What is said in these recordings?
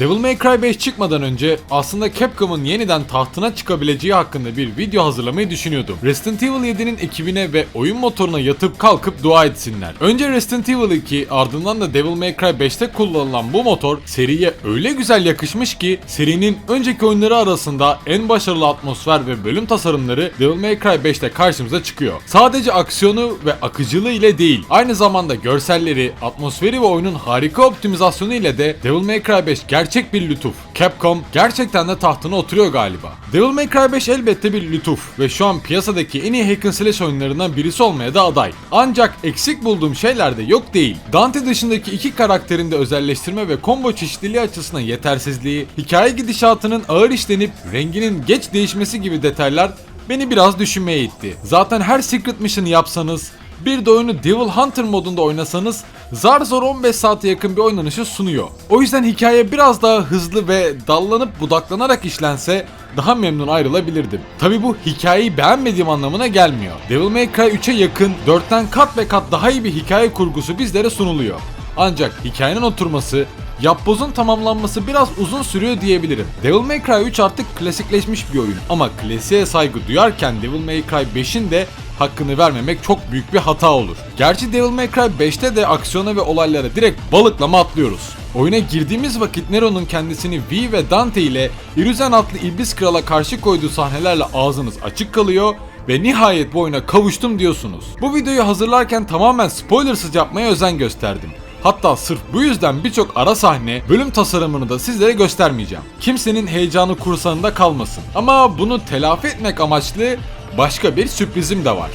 Devil May Cry 5 çıkmadan önce aslında Capcom'un yeniden tahtına çıkabileceği hakkında bir video hazırlamayı düşünüyordum. Resident Evil 7'nin ekibine ve oyun motoruna yatıp kalkıp dua etsinler. Önce Resident Evil 2 ardından da Devil May Cry 5'te kullanılan bu motor seriye öyle güzel yakışmış ki serinin önceki oyunları arasında en başarılı atmosfer ve bölüm tasarımları Devil May Cry 5'te karşımıza çıkıyor. Sadece aksiyonu ve akıcılığı ile değil, aynı zamanda görselleri, atmosferi ve oyunun harika optimizasyonu ile de Devil May Cry 5 gerçek bir lütuf. Capcom gerçekten de tahtına oturuyor galiba. Devil May Cry 5 elbette bir lütuf ve şu an piyasadaki en iyi hack and slash oyunlarından birisi olmaya da aday. Ancak eksik bulduğum şeyler de yok değil. Dante dışındaki iki karakterin de özelleştirme ve combo çeşitliliği açısından yetersizliği, hikaye gidişatının ağır işlenip renginin geç değişmesi gibi detaylar beni biraz düşünmeye itti. Zaten her secret mission yapsanız, bir de oyunu Devil Hunter modunda oynasanız zar zor 15 saate yakın bir oynanışı sunuyor. O yüzden hikaye biraz daha hızlı ve dallanıp budaklanarak işlense daha memnun ayrılabilirdim. Tabi bu hikayeyi beğenmediğim anlamına gelmiyor. Devil May Cry 3'e yakın 4'ten kat ve kat daha iyi bir hikaye kurgusu bizlere sunuluyor. Ancak hikayenin oturması, yapbozun tamamlanması biraz uzun sürüyor diyebilirim. Devil May Cry 3 artık klasikleşmiş bir oyun ama klasiğe saygı duyarken Devil May Cry 5'in de hakkını vermemek çok büyük bir hata olur. Gerçi Devil May Cry 5'te de aksiyona ve olaylara direkt balıklama atlıyoruz. Oyuna girdiğimiz vakit Nero'nun kendisini V ve Dante ile Iruzen adlı İblis Kral'a karşı koyduğu sahnelerle ağzınız açık kalıyor ve nihayet bu oyuna kavuştum diyorsunuz. Bu videoyu hazırlarken tamamen spoilersız yapmaya özen gösterdim. Hatta sırf bu yüzden birçok ara sahne, bölüm tasarımını da sizlere göstermeyeceğim. Kimsenin heyecanı kursağında kalmasın. Ama bunu telafi etmek amaçlı başka bir sürprizim de var.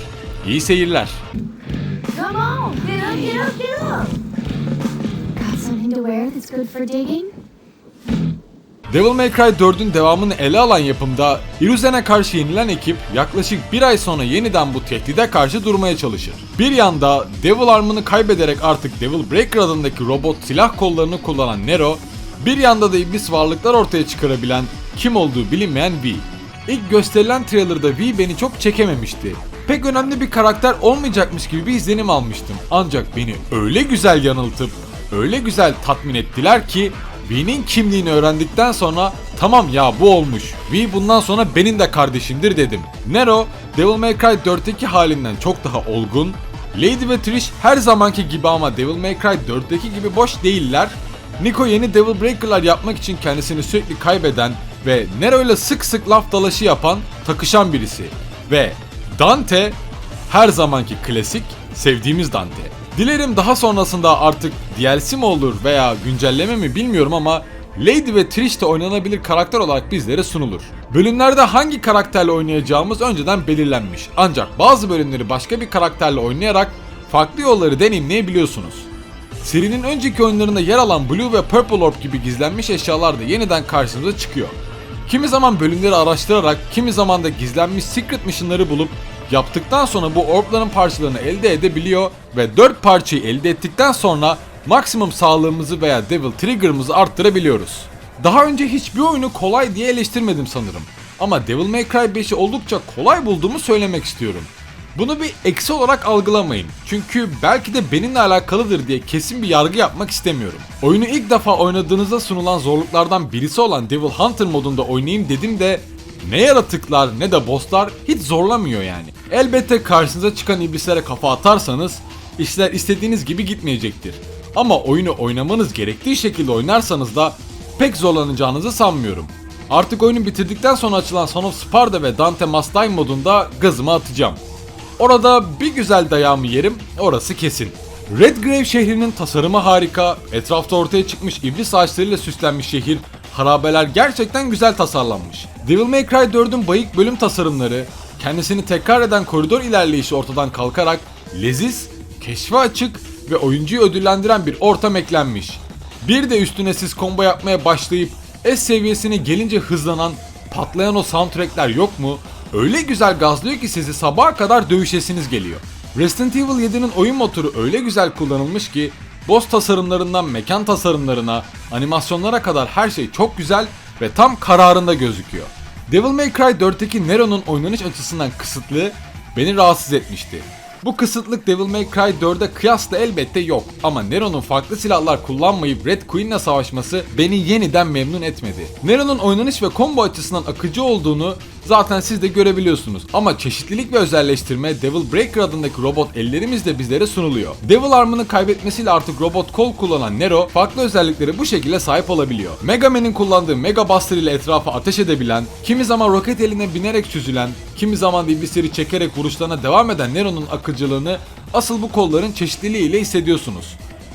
İyi seyirler. Come on, get up, get up, get up. Got something to wear that's good for digging? Devil May Cry 4'ün devamını ele alan yapımda Illusion'a karşı yenilen ekip yaklaşık bir ay sonra yeniden bu tehdide karşı durmaya çalışır. Bir yanda Devil Arm'ını kaybederek artık Devil Breaker adındaki robot silah kollarını kullanan Nero, bir yanda da iblis varlıklar ortaya çıkarabilen kim olduğu bilinmeyen V. İlk gösterilen trailerda V beni çok çekememişti. Pek önemli bir karakter olmayacakmış gibi bir izlenim almıştım. Ancak beni öyle güzel yanıltıp öyle güzel tatmin ettiler ki V'nin kimliğini öğrendikten sonra tamam ya bu olmuş. V bundan sonra benim de kardeşimdir dedim. Nero, Devil May Cry 4'teki halinden çok daha olgun. Lady ve Trish her zamanki gibi ama Devil May Cry 4'teki gibi boş değiller. Nico yeni Devil Breaker'lar yapmak için kendisini sürekli kaybeden ve Nero ile sık sık laf dalaşı yapan, takışan birisi. Ve Dante her zamanki klasik, sevdiğimiz Dante. Dilerim daha sonrasında artık DLC mi olur veya güncelleme mi bilmiyorum ama Lady ve Trish de oynanabilir karakter olarak bizlere sunulur. Bölümlerde hangi karakterle oynayacağımız önceden belirlenmiş. Ancak bazı bölümleri başka bir karakterle oynayarak farklı yolları deneyimleyebiliyorsunuz. Serinin önceki oyunlarında yer alan Blue ve Purple Orb gibi gizlenmiş eşyalar da yeniden karşımıza çıkıyor. Kimi zaman bölümleri araştırarak, kimi zaman da gizlenmiş secret mission'ları bulup yaptıktan sonra bu orbların parçalarını elde edebiliyor ve 4 parçayı elde ettikten sonra maksimum sağlığımızı veya Devil Trigger'ımızı arttırabiliyoruz. Daha önce hiçbir oyunu kolay diye eleştirmedim sanırım. Ama Devil May Cry 5'i oldukça kolay bulduğumu söylemek istiyorum. Bunu bir eksi olarak algılamayın. Çünkü belki de benimle alakalıdır diye kesin bir yargı yapmak istemiyorum. Oyunu ilk defa oynadığınızda sunulan zorluklardan birisi olan Devil Hunter modunda oynayayım dedim de ne yaratıklar ne de bosslar hiç zorlamıyor yani. Elbette karşınıza çıkan iblislere kafa atarsanız işler istediğiniz gibi gitmeyecektir. Ama oyunu oynamanız gerektiği şekilde oynarsanız da pek zorlanacağınızı sanmıyorum. Artık oyunu bitirdikten sonra açılan Son of Sparta ve Dante Must Die modunda gazımı atacağım. Orada bir güzel dayağımı yerim, orası kesin. Redgrave şehrinin tasarımı harika, etrafta ortaya çıkmış iblis ağaçlarıyla süslenmiş şehir, harabeler gerçekten güzel tasarlanmış. Devil May Cry 4'ün bayık bölüm tasarımları, kendisini tekrar eden koridor ilerleyişi ortadan kalkarak leziz, keşfe açık ve oyuncuyu ödüllendiren bir ortam eklenmiş. Bir de üstüne siz combo yapmaya başlayıp S seviyesine gelince hızlanan, patlayan o soundtrackler yok mu? Öyle güzel gazlıyor ki sizi sabaha kadar dövüşesiniz geliyor. Resident Evil 7'nin oyun motoru öyle güzel kullanılmış ki boss tasarımlarından mekan tasarımlarına, animasyonlara kadar her şey çok güzel ve tam kararında gözüküyor. Devil May Cry 4'teki Nero'nun oynanış açısından kısıtlı beni rahatsız etmişti. Bu kısıtlık Devil May Cry 4'e kıyasla elbette yok ama Nero'nun farklı silahlar kullanmayıp Red Queen'le savaşması beni yeniden memnun etmedi. Nero'nun oynanış ve combo açısından akıcı olduğunu zaten siz de görebiliyorsunuz ama çeşitlilik ve özelleştirme Devil Breaker adındaki robot ellerimizle bizlere sunuluyor. Devil Arm'ını kaybetmesiyle artık robot kol kullanan Nero farklı özelliklere bu şekilde sahip olabiliyor. Mega Man'in kullandığı Mega Buster ile etrafa ateş edebilen, kimi zaman roket eline binerek süzülen, kimi zaman iblisleri çekerek vuruşlarına devam eden Nero'nun akıcılığını asıl bu kolların çeşitliliğiyle hissediyorsunuz.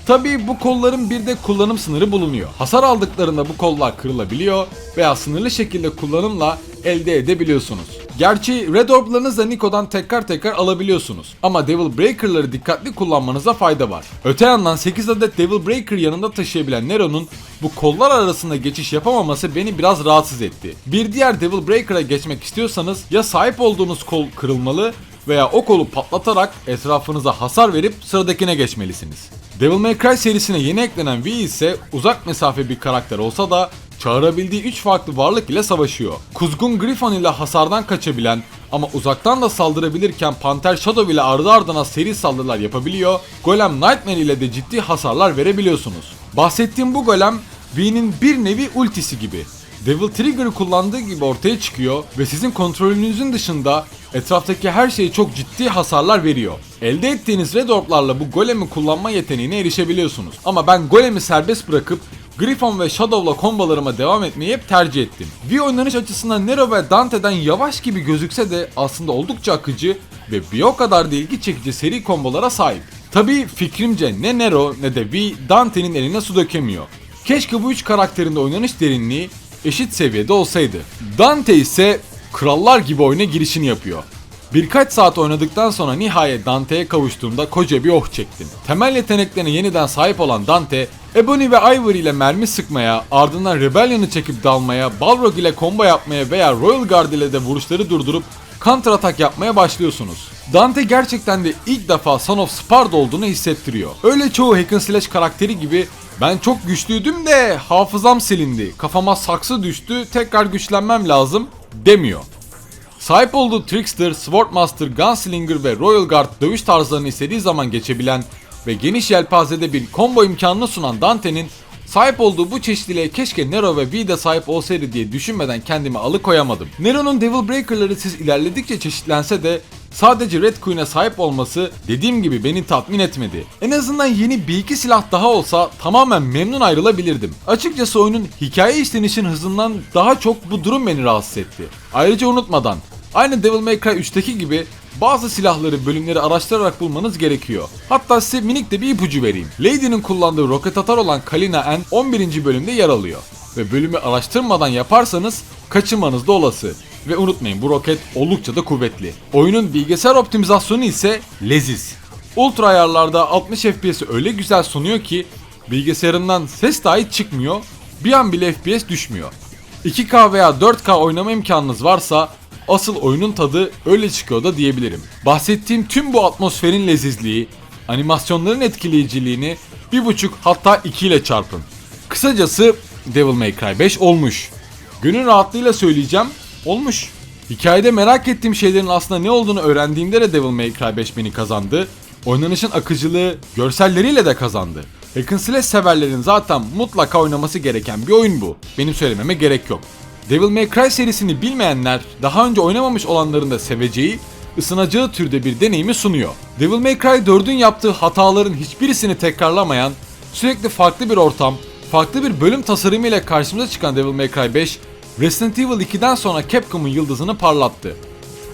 Tabii bu kolların bir de kullanım sınırı bulunuyor. Hasar aldıklarında bu kollar kırılabiliyor veya sınırlı şekilde kullanımla elde edebiliyorsunuz. Gerçi Red Orb'larınızı Nico'dan tekrar tekrar alabiliyorsunuz. Ama Devil Breaker'ları dikkatli kullanmanıza fayda var. Öte yandan 8 adet Devil Breaker yanında taşıyabilen Nero'nun bu kollar arasında geçiş yapamaması beni biraz rahatsız etti. Bir diğer Devil Breaker'a geçmek istiyorsanız ya sahip olduğunuz kol kırılmalı veya o kolu patlatarak etrafınıza hasar verip sıradakine geçmelisiniz. Devil May Cry serisine yeni eklenen V ise uzak mesafe bir karakter olsa da çağırabildiği 3 farklı varlık ile savaşıyor. Kuzgun Griffon ile hasardan kaçabilen ama uzaktan da saldırabilirken Panther Shadow ile ardı ardına seri saldırılar yapabiliyor. Golem Nightmare ile de ciddi hasarlar verebiliyorsunuz. Bahsettiğim bu golem V'nin bir nevi ultisi gibi. Devil Trigger'ı kullandığı gibi ortaya çıkıyor ve sizin kontrolünüzün dışında etraftaki her şeye çok ciddi hasarlar veriyor. Elde ettiğiniz Red Orb'larla bu golemi kullanma yeteneğine erişebiliyorsunuz. Ama ben golemi serbest bırakıp Griffon ve Shadow'la kombolarıma devam etmeyi hep tercih ettim. V oynanış açısından Nero ve Dante'den yavaş gibi gözükse de aslında oldukça akıcı ve bir o kadar da ilgi çekici seri kombolara sahip. Tabii fikrimce ne Nero ne de V Dante'nin eline su dökemiyor. Keşke bu üç karakterin de oynanış derinliği eşit seviyede olsaydı. Dante ise krallar gibi oyuna girişini yapıyor. Birkaç saat oynadıktan sonra nihayet Dante'ye kavuştuğumda koca bir oh çektim. Temel yeteneklerine yeniden sahip olan Dante, Ebony ve Ivory ile mermi sıkmaya, ardından Rebellion'ı çekip dalmaya, Balrog ile combo yapmaya veya Royal Guard ile de vuruşları durdurup counter atak yapmaya başlıyorsunuz. Dante gerçekten de ilk defa Son of Sparda olduğunu hissettiriyor. Öyle çoğu hack and slash karakteri gibi ben çok güçlüydüm de hafızam silindi, kafama saksı düştü, tekrar güçlenmem lazım demiyor. Sahip olduğu Trickster, Swordmaster, Gunslinger ve Royal Guard dövüş tarzlarını istediği zaman geçebilen ve geniş yelpazede bir combo imkanını sunan Dante'nin sahip olduğu bu çeşitliliğe keşke Nero ve V de sahip olsaydı diye düşünmeden kendimi alıkoyamadım. Nero'nun Devil Breaker'ları siz ilerledikçe çeşitlense de sadece Red Queen'e sahip olması dediğim gibi beni tatmin etmedi. En azından yeni bir iki silah daha olsa tamamen memnun ayrılabilirdim. Açıkçası oyunun hikaye işlenişin hızından daha çok bu durum beni rahatsız etti. Ayrıca unutmadan Aynı Devil May Cry 3'teki gibi bazı silahları bölümleri araştırarak bulmanız gerekiyor. Hatta size minik de bir ipucu vereyim. Lady'nin kullandığı roket atar olan Kalina N 11. bölümde yer alıyor. Ve bölümü araştırmadan yaparsanız kaçırmanız da olası. Ve unutmayın bu roket oldukça da kuvvetli. Oyunun bilgisayar optimizasyonu ise leziz. Ultra ayarlarda 60 FPS'i öyle güzel sunuyor ki bilgisayarından ses dahi çıkmıyor, bir an bile FPS düşmüyor. 2K veya 4K oynama imkanınız varsa asıl oyunun tadı öyle çıkıyor da diyebilirim. Bahsettiğim tüm bu atmosferin lezizliği, animasyonların etkileyiciliğini 1.5 hatta 2 ile çarpın. Kısacası Devil May Cry 5 olmuş. Gönül rahatlığıyla söyleyeceğim, olmuş. Hikayede merak ettiğim şeylerin aslında ne olduğunu öğrendiğimde de Devil May Cry 5 beni kazandı. Oynanışın akıcılığı görselleriyle de kazandı. Hack Slash severlerin zaten mutlaka oynaması gereken bir oyun bu. Benim söylememe gerek yok. Devil May Cry serisini bilmeyenler daha önce oynamamış olanların da seveceği, ısınacağı türde bir deneyimi sunuyor. Devil May Cry 4'ün yaptığı hataların hiçbirisini tekrarlamayan, sürekli farklı bir ortam, farklı bir bölüm tasarımı ile karşımıza çıkan Devil May Cry 5, Resident Evil 2'den sonra Capcom'un yıldızını parlattı.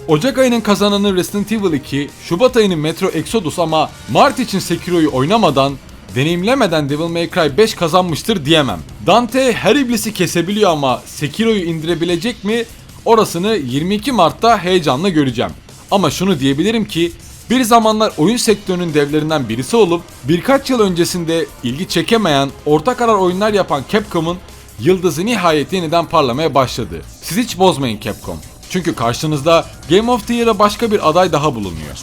Ocak ayının kazananı Resident Evil 2, Şubat ayının Metro Exodus ama Mart için Sekiro'yu oynamadan, deneyimlemeden Devil May Cry 5 kazanmıştır diyemem. Dante her iblisi kesebiliyor ama Sekiro'yu indirebilecek mi? Orasını 22 Mart'ta heyecanla göreceğim. Ama şunu diyebilirim ki bir zamanlar oyun sektörünün devlerinden birisi olup birkaç yıl öncesinde ilgi çekemeyen, orta karar oyunlar yapan Capcom'un yıldızı nihayet yeniden parlamaya başladı. Siz hiç bozmayın Capcom. Çünkü karşınızda Game of the Year'a başka bir aday daha bulunuyor.